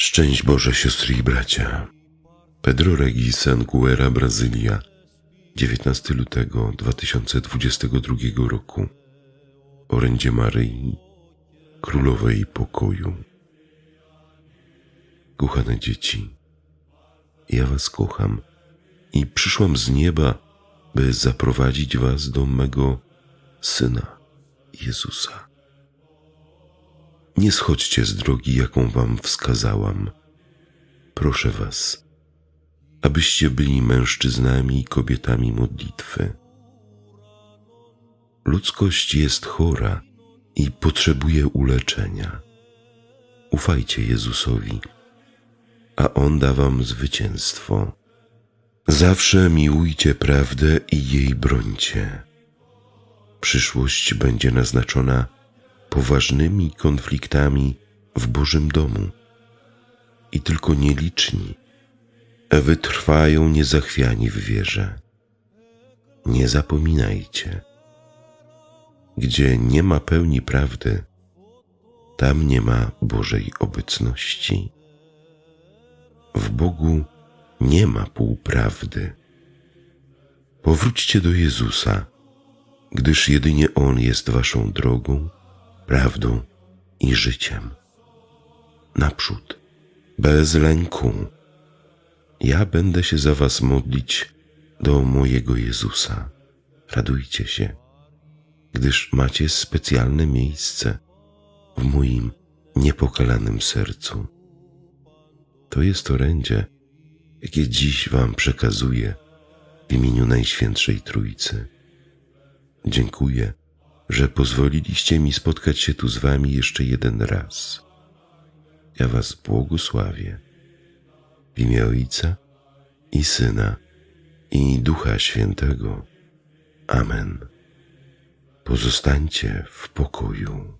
Szczęść Boże, siostry i bracia. Pedro Regis Anguera, Brazylia, 19 lutego 2022 roku. Orędzie Maryi, Królowej Pokoju. Kochane dzieci, ja was kocham i przyszłam z nieba, by zaprowadzić was do mego Syna, Jezusa. Nie schodźcie z drogi, jaką wam wskazałam. Proszę was, abyście byli mężczyznami i kobietami modlitwy. Ludzkość jest chora i potrzebuje uleczenia. Ufajcie Jezusowi, a On da wam zwycięstwo. Zawsze miłujcie prawdę i jej brońcie. Przyszłość będzie naznaczona poważnymi konfliktami w Bożym domu i tylko nieliczni wytrwają niezachwiani w wierze. Nie zapominajcie, gdzie nie ma pełni prawdy, tam nie ma Bożej obecności. W Bogu nie ma półprawdy. Powróćcie do Jezusa, gdyż jedynie On jest waszą drogą, prawdą i życiem. Naprzód, bez lęku. Ja będę się za was modlić do mojego Jezusa. Radujcie się, gdyż macie specjalne miejsce w moim niepokalanym sercu. To jest orędzie, jakie dziś wam przekazuję w imieniu Najświętszej Trójcy. Dziękuję, że pozwoliliście mi spotkać się tu z wami jeszcze jeden raz. Ja was błogosławię w imię Ojca i Syna i Ducha Świętego. Amen. Pozostańcie w pokoju.